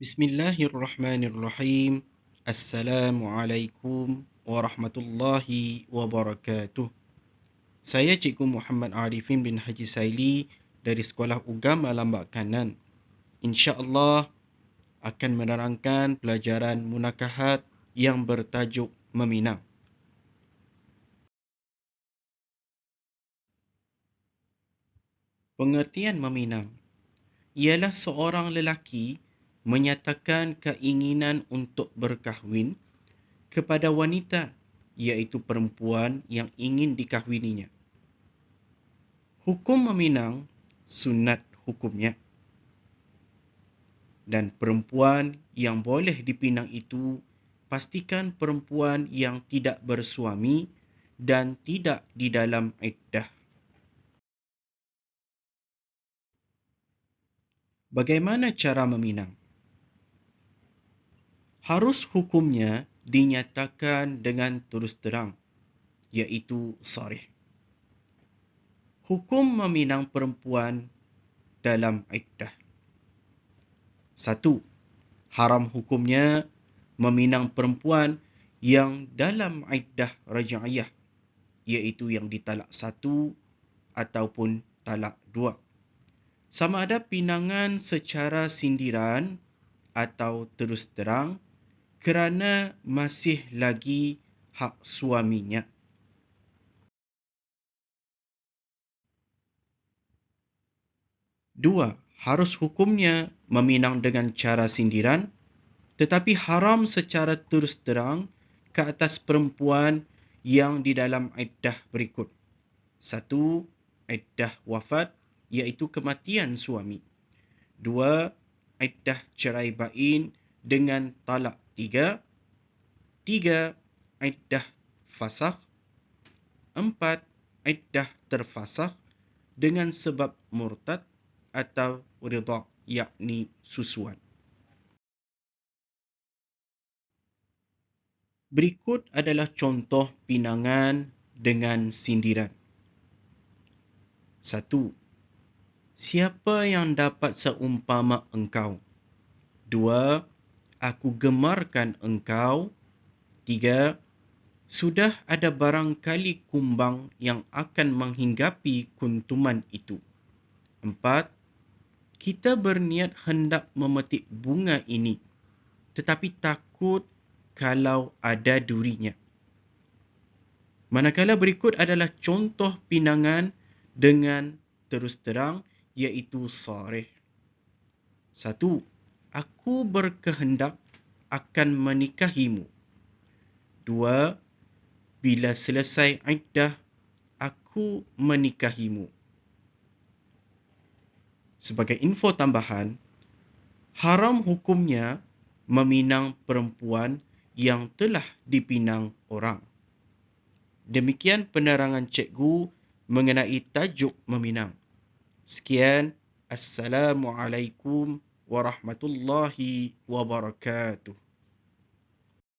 Bismillahirrahmanirrahim. Assalamualaikum warahmatullahi wabarakatuh. Saya Cikgu Muhammad Arifin bin Haji Saili dari Sekolah Ugama Lambak Kanan. InsyaAllah akan menerangkan pelajaran munakahat yang bertajuk Meminang. Pengertian meminang ialah seorang lelaki menyatakan keinginan untuk berkahwin kepada wanita iaitu perempuan yang ingin dikahwininya. Hukum meminang sunat hukumnya. Dan perempuan yang boleh dipinang itu pastikan perempuan yang tidak bersuami dan tidak di dalam iddah. Bagaimana cara meminang? Harus hukumnya dinyatakan dengan terus terang, iaitu sarih. Hukum meminang perempuan dalam iddah. Satu, haram hukumnya meminang perempuan yang dalam iddah raja'iyah, iaitu yang ditalak satu ataupun talak dua. Sama ada pinangan secara sindiran atau terus terang kerana masih lagi hak suaminya. Dua, harus hukumnya meminang dengan cara sindiran tetapi haram secara terus terang ke atas perempuan yang di dalam iddah berikut. Satu, iddah wafat iaitu kematian suami. Dua, iddah cerai bain dengan talak tiga, tiga. Iddah fasakh, empat. Iddah terfasakh. Dengan sebab murtad atau rida yakni susuan. Berikut adalah contoh pinangan dengan sindiran. Satu, siapa yang dapat seumpama engkau? Dua, aku gemarkan engkau. Tiga, sudah ada barangkali kumbang yang akan menghinggapi kuntuman itu. Empat, kita berniat hendak memetik bunga ini tetapi takut kalau ada durinya. Manakala berikut adalah contoh pinangan dengan terus terang iaitu sarih. Satu, aku berkehendak akan menikahimu. Dua, bila selesai iddah, aku menikahimu. Sebagai info tambahan, haram hukumnya meminang perempuan yang telah dipinang orang. Demikian penerangan cikgu mengenai tajuk meminang. Sekian. Assalamualaikum warahmatullahi wabarakatuh.